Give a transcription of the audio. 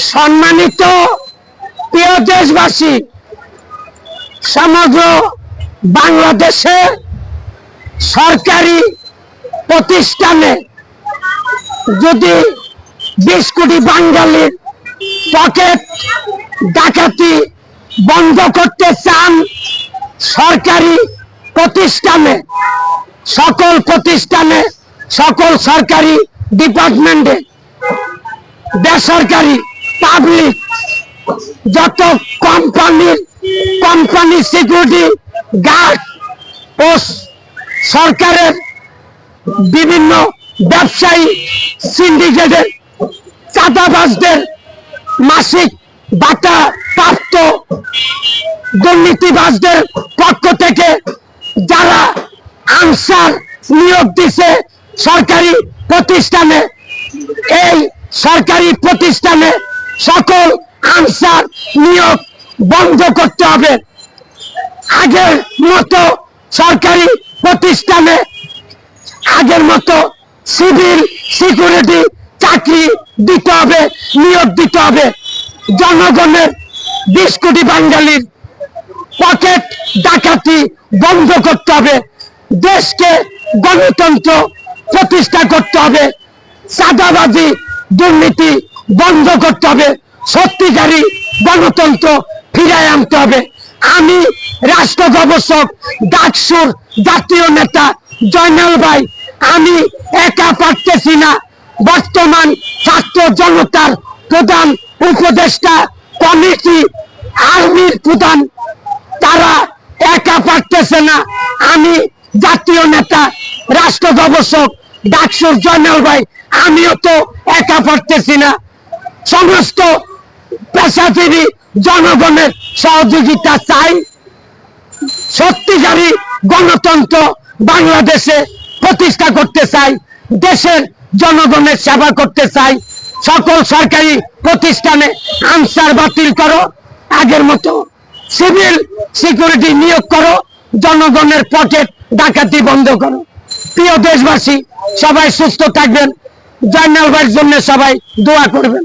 সম্মানিত প্রিয় দেশবাসী, সমগ্র বাংলাদেশে সরকারি প্রতিষ্ঠানে যদি বিশ কোটি বাঙালির পকেট ডাকাতি বন্ধ করতে চান, সরকারি প্রতিষ্ঠানে, সকল প্রতিষ্ঠানে, সকল সরকারি ডিপার্টমেন্টে, বেসরকারি পাবলিক, যত কোম্পানির কোম্পানি সিকিউরিটি গার্ড ও সরকারের বিভিন্ন ব্যবসায়ী সিন্ডিকেটের চাঁদাবাজদের মাসিক বাটা প্রাপ্ত দুর্নীতিবাজদের পক্ষ থেকে যারা আনসার নিয়োগ দিছে সরকারি প্রতিষ্ঠানে, এই সরকারি প্রতিষ্ঠানে সকল আনসার নিয়োগ বন্ধ করতে হবে। আগের মতো সরকারি প্রতিষ্ঠানে, আগের মতো সিভিল সিকিউরিটি চাকরি দিতে হবে, নিয়োগ দিতে হবে। জনগণের বিশ কোটি বাঙালির পকেট ডাকাতি বন্ধ করতে হবে। দেশকে গণতন্ত্র প্রতিষ্ঠা করতে হবে। চাঁদাবাজি দুর্নীতি বন্ধ করতে হবে, সত্যিকারী গণতন্ত্র ফিরায় আনতে হবে। আমি রাষ্ট্র গবেষক, ডাকসুর জাতীয় নেতা জয়নাল ভাই, আমি একা পারতেছি না। বর্তমান ছাত্র জনতার প্রধান উপদেষ্টা, কমিটি, আর্মির প্রধান, তারা একা পারতেছে না। আমি জাতীয় নেতা, রাষ্ট্র গবেষক, ডাকসুর জয়নাল ভাই, আমিও তো একা পারতেছি না। সমস্ত পেশাজীবী জনগণের সহযোগিতা চাই। সত্যিকারী গণতন্ত্র বাংলাদেশে প্রতিষ্ঠা করতে চাই, দেশের জনগণের সেবা করতে চাই। সকল সরকারি প্রতিষ্ঠানে আনসার বাতিল করো, আগের মতো সিভিল সিকিউরিটি নিয়োগ করো, জনগণের পকেট ডাকাতি বন্ধ করো। প্রিয় দেশবাসী, সবাই সুস্থ থাকবেন। ভাইয়ের জন্য সবাই দোয়া করবেন।